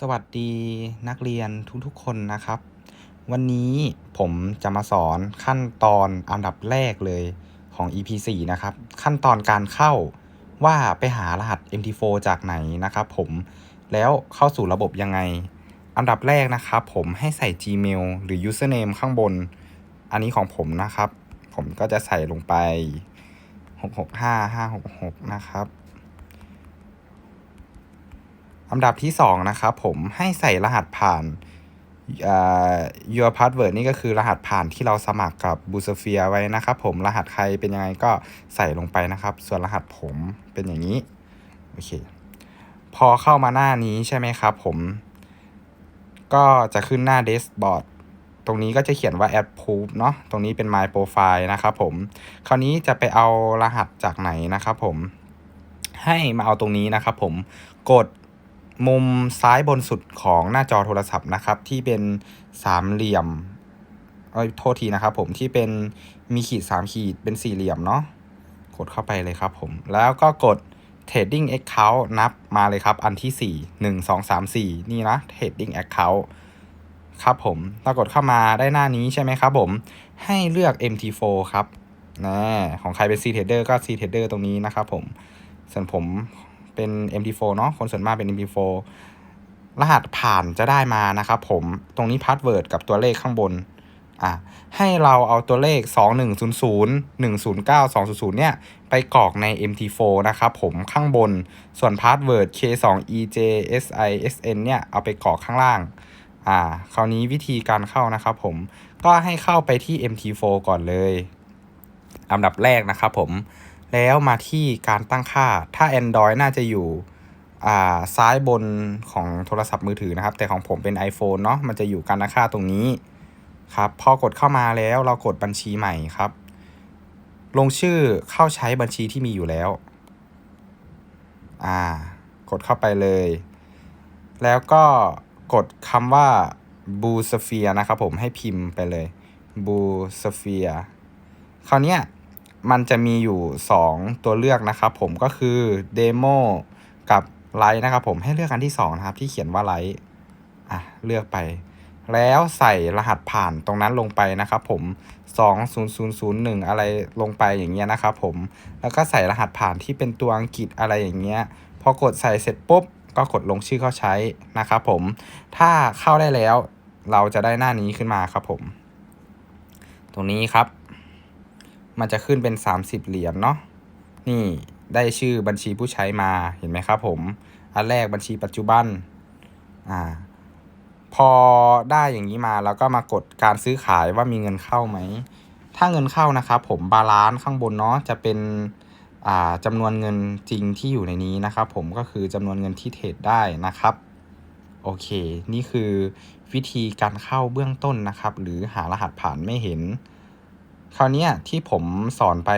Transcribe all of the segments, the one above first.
สวัสดีนักเรียนทุกๆคนนะครับ วันนี้ผมจะมาสอนขั้นตอนอันดับแรกเลยของ EP 4นะครับ ขั้นตอนการเข้าว่าไปหารหัส MT4 จากไหนนะครับผมแล้วเข้าสู่ระบบยังไง อันดับแรกนะครับผมให้ใส่ Gmail หรือ username ข้างบน อันนี้ของผมนะครับ ผมก็จะใส่ลงไป 665566 นะครับ อันดับที่ 2 นะครับผมให้ใส่รหัสผ่านอ่า your password นี่ก็คือรหัสผ่านที่เราสมัครกับ b o o s p h e r e ไว้นะครับผมรหัสใครเป็นยังไงก็ใส่ลงไปนะครับ ส่วนรหัสผมเป็นอย่างนี้โอเคพอเข้ามาหน้านี้ใช่ไหมครับผม ก็จะขึ้นหน้า dashboard ตรงนี้ก็จะเขียนว่า add proof เนาะตรงนี้เป็น my profile นะครับผม คราวนี้จะไปเอารหัสจากไหนนะครับผม ให้มาเอาตรงนี้นะครับผมกด มุมซ้ายบนสุดของหน้าจอโทรศัพท์นะครับ ที่เป็นสามเหลี่ยมเอ้ยโทษทีนะครับผมที่เป็นมีขีดสามขีดเป็นสี่เหลี่ยมเนาะกดเข้าไปเลยครับผม แล้วก็กด trading account นับมาเลยครับ อันที่สี่หนึ่งสองสามสี่นี่นะ trading account ครับผมเรากดเข้ามาได้หน้านี้ใช่ไหมครับผม ให้เลือก MT4 ครับนะของใครเป็น C trader ก็ C trader ตรงนี้นะครับผม ส่วนผม เป็น MT4 เนาะคนส่วนมากเป็น MT4 รหัสผ่านจะได้มานะครับผมตรงนี้พาสเวิร์ดกับตัวเลขข้างบนอะให้เราเอาตัวเลข 2100 109 200 เนี่ย ไปกรอกใน MT4 นะครับผมข้างบนส่วนพาสเวิร์ด K2EJSISN เนี่ย เอาไปกรอกข้างล่าง อ่า คราวนี้วิธีการเข้านะครับผมก็ให้เข้าไปที่ MT4 ก่อนเลยอันดับแรกนะครับผม แล้วมาที่การตั้งค่า ถ้า Android น่าจะอยู่ซ้ายบนของโทรศัพท์มือถือนะครับ แต่ของผมเป็น iPhone เนาะมันจะอยู่การตั้งค่าตรงนี้ครับพอกดเข้ามาแล้วเรากดบัญชีใหม่ครับ ลงชื่อเข้าใช้บัญชีที่มีอยู่แล้วอ่ากดเข้าไปเลย แล้วก็กดคำว่า b o o s p h e r e นะครับผมให้พิมพ์ไปเลย b o o s p h e r e คราวเนี้ย มันจะมีอยู่ 2 ตัวเลือกนะครับผมก็คือ Demo กับไลท์นะครับผมให้เลือกอันที่ 2 นะครับ ที่เขียนว่าไลท์อะเลือกไป แล้วใส่รหัสผ่านตรงนั้นลงไปนะครับผม 20001 อะไรลงไปอย่างเงี้ยนะครับผมแล้วก็ใส่รหัสผ่านที่เป็นตัวอังกฤษอะไรอย่างเงี้ยพอกดใส่เสร็จปุ๊บก็กดลงชื่อเข้าใช้นะครับผม ถ้าเข้าได้แล้วเราจะได้หน้านี้ขึ้นมาครับผม ตรงนี้ครับ มันจะขึ้นเป็น 30 เหรียญเนาะนี่ได้ชื่อบัญชีผู้ใช้มาเห็นไหมครับผม อันแรกบัญชีปัจจุบันอ่าพอได้อย่างนี้มาแล้วก็มากดการซื้อขายว่ามีเงินเข้าไหม ถ้าเงินเข้านะครับผมบาลานซ์ข้างบนเนาะจะเป็นอ่าจำนวนเงินจริงที่อยู่ในนี้นะครับผมก็คือจำนวนเงินที่เทรดได้นะครับโอเค นี่คือวิธีการเข้าเบื้องต้นนะครับ หรือหารหัสผ่านไม่เห็น คราวนี้ที่ผมสอนไป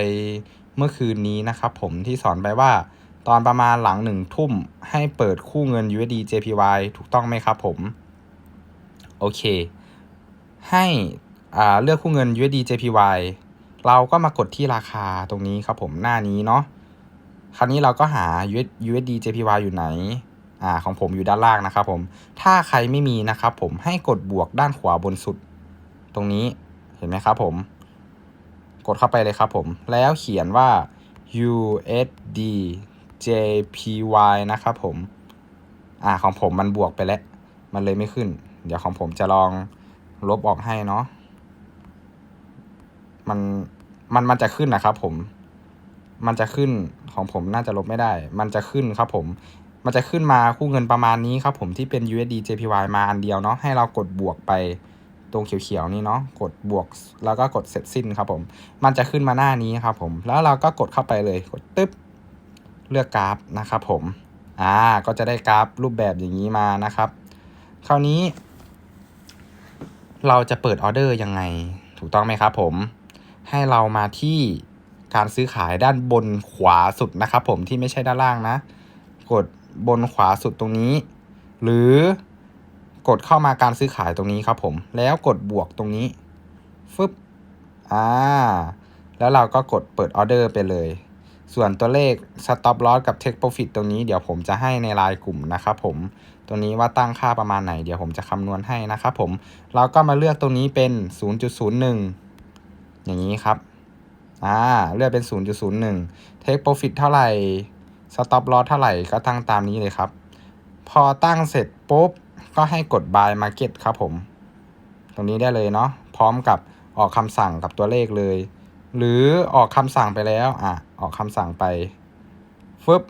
เมื่อคืนนี้นะครับผมที่สอนไปว่า ตอนประมาณหลังหนึ่งทุ่มให้เปิดคู่เงิน USD JPY ถูกต้องไหมครับผม โอเค ให้เลือกคู่เงิน USD JPY เราก็มากดที่ราคาตรงนี้ครับผมหน้านี้เนาะคราวนี้เราก็หา USD JPY อยู่ไหนอ่าของผมอยู่ด้านล่างนะครับผมถ้าใครไม่มีนะครับผมให้กดบวกด้านขวาบนสุด ตรงนี้เห็นไหมครับผม กดเข้าไปเลยครับผม แล้วเขียนว่า USD JPY นะครับผม อ่าของผมมันบวกไปแล้ว มันเลยไม่ขึ้น เดี๋ยวของผมจะลองลบออกให้เนาะ มัน มัน มันจะขึ้นนะครับผม มันจะขึ้นของผมน่าจะลบไม่ได้ มันจะขึ้นครับผม มันจะขึ้นมาคู่เงินประมาณนี้ครับผมที่เป็น USD JPY มาอันเดียวเนาะ ให้เรากดบวกไป ตรงเขียวๆนี่เนาะกดบวกแล้วก็กดเสร็จสิ้นครับผม มันจะขึ้นมาหน้านี้ครับผม แล้วเราก็กดเข้าไปเลยกดตึ๊บเลือกกราฟนะครับผมอ่าก็จะได้กราฟรูปแบบอย่างนี้มานะครับ คราวนี้ เราจะเปิดออเดอร์ยังไง ถูกต้องไหมครับผมให้เรามาที่การซื้อขายด้านบนขวาสุดนะครับผมที่ไม่ใช่ด้านล่างนะ กดบนขวาสุดตรงนี้ หรือ กดเข้ามาการซื้อขายตรงนี้ครับผม แล้วกดบวกตรงนี้ฟึบอ่าแล้วเราก็กดเปิดออเดอร์ไปเลย ส่วนตัวเลข stop loss กับ take profit ตรงนี้เดี๋ยวผมจะให้ในไลน์กลุ่มนะครับผม ตรงนี้ว่าตั้งค่าประมาณไหน เดี๋ยวผมจะคำนวณให้นะครับผม เราก็มาเลือกตรงนี้เป็น 0.01 อย่างนี้ครับ อ่า เลือกเป็น 0.01 take profit เท่าไหร่ stop loss เท่าไหร่ก็ตั้งตามนี้เลยครับ พอตั้งเสร็จปุ๊บ ก็ให้กด buy market ครับผม ตรงนี้ได้เลยเนาะพร้อมกับออกคำสั่งกับตัวเลขเลย หรือออกคำสั่งไปแล้วอะออกคำสั่งไปฟึบ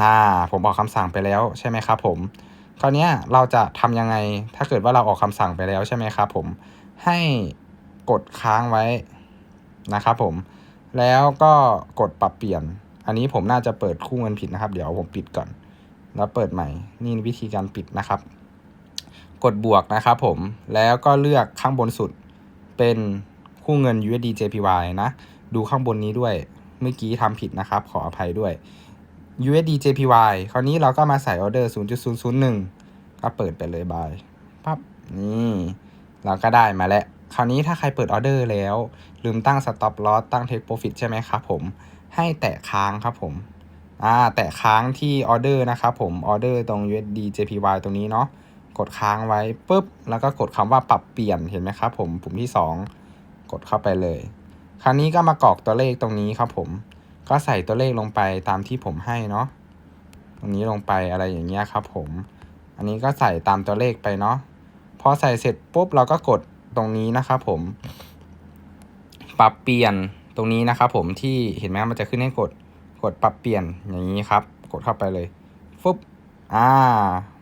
อ่าผมออกคำสั่งไปแล้วใช่ไหมครับผมคราวนี้เราจะทำยังไงถ้าเกิดว่าเราออกคำสั่งไปแล้วใช่ไหมครับผมให้กดค้างไว้นะครับผม แล้วก็กดปรับเปลี่ยน อันนี้ผมน่าจะเปิดคู่เงินผิดนะครับ เดี๋ยวผมปิดก่อน แล้วเปิดใหม่ นี่วิธีการปิดนะครับ กดบวกนะครับผม แล้วก็เลือกข้างบนสุดเป็นคู่เงิน USD JPY นะ ดูข้างบนนี้ด้วย เมื่อกี้ทำผิดนะครับ ขออภัยด้วย USD JPY คราวนี้เราก็มาใส่ออเดอร์ 0.001 ก็เปิดไปเลยบายปั๊บนี่เราก็ได้มาแล้ว คราวนี้ถ้าใครเปิดออเดอร์แล้ว ลืมตั้ง stop loss ตั้ง take profit ใช่ไหมครับผม ให้แตะค้างครับผมอ่าแตะค้างที่ออเดอร์นะครับผมออเดอร์ตรง USD JPY ตรงนี้เนาะ กดค้างไว้ปุ๊บแล้วก็กดคำว่าปรับเปลี่ยนเห็นไหมครับผมปุ่มที่ 2 กดเข้าไปเลย คราวนี้ก็มากรอกตัวเลขตรงนี้ครับผม ก็ใส่ตัวเลขลงไปตามที่ผมให้เนาะตรงนี้ลงไปอะไรอย่างเงี้ยครับผม อันนี้ก็ใส่ตามตัวเลขไปเนาะพอใส่เสร็จปุ๊บเราก็กดตรงนี้นะครับผม ปรับเปลี่ยนตรงนี้นะครับผมที่เห็นไหมมันจะขึ้นให้กดกดปรับเปลี่ยนอย่างนี้ครับ กดเข้าไปเลยฟึบอ่า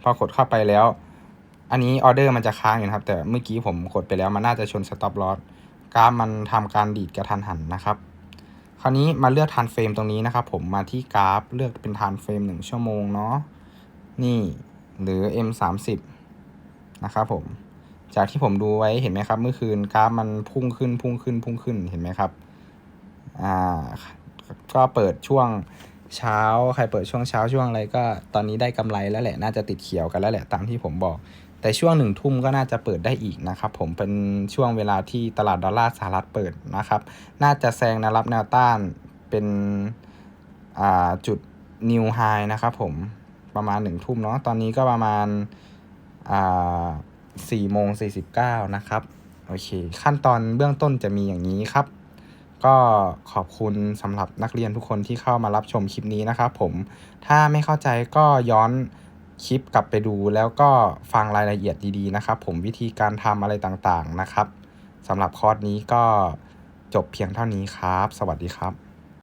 พอกดเข้าไปแล้ว อันนี้ออเดอร์มันจะค้างอยู่นะครับ แต่เมื่อกี้ผมกดไปแล้วมันน่าจะชนสต็อปลอสกราฟมันทำการดีดกระทันหันนะครับ คราวนี้มาเลือกทานเฟรมตรงนี้นะครับ ผมมาที่กราฟเลือกเป็นทานเฟรมหนึ่งชั่วโมงเนาะนี่หรือ M 3 0 นะครับผม จากที่ผมดูไว้เห็นไหมครับ เมื่อคืนกราฟมันพุ่งขึ้นพุ่งขึ้นพุ่งขึ้นเห็นไหมครับอ่าก็เปิดช่วงเช้าใครเปิดช่วงเช้าช่วงอะไรก็ตอนนี้ได้กำไรแล้วแหละน่าจะติดเขียวกันแล้วแหละตามที่ผมบอก แต่ช่วงหนึ่งทุ่มก็น่าจะเปิดได้อีกนะครับผมเป็นช่วงเวลาที่ตลาดดอลลาร์สหรัฐเปิดนะครับ น่าจะแซงแนวรับแนวต้านเป็นจุด new high นะครับผมประมาณหนึ่งทุ่มเนาะตอนนี้ก็ประมาณาสี่โมงสี่สิบเก้านะครับโอเค ขั้นตอนเบื้องต้นจะมีอย่างนี้ครับ ก็ขอบคุณสำหรับนักเรียนทุกคนที่เข้ามารับชมคลิปนี้นะครับผมถ้าไม่เข้าใจก็ย้อน คลิปกลับไปดูแล้วก็ฟังรายละเอียดดีๆนะครับ ผมวิธีการทำอะไรต่างๆนะครับสำหรับคอร์สนี้ก็จบเพียงเท่านี้ครับ สวัสดีครับ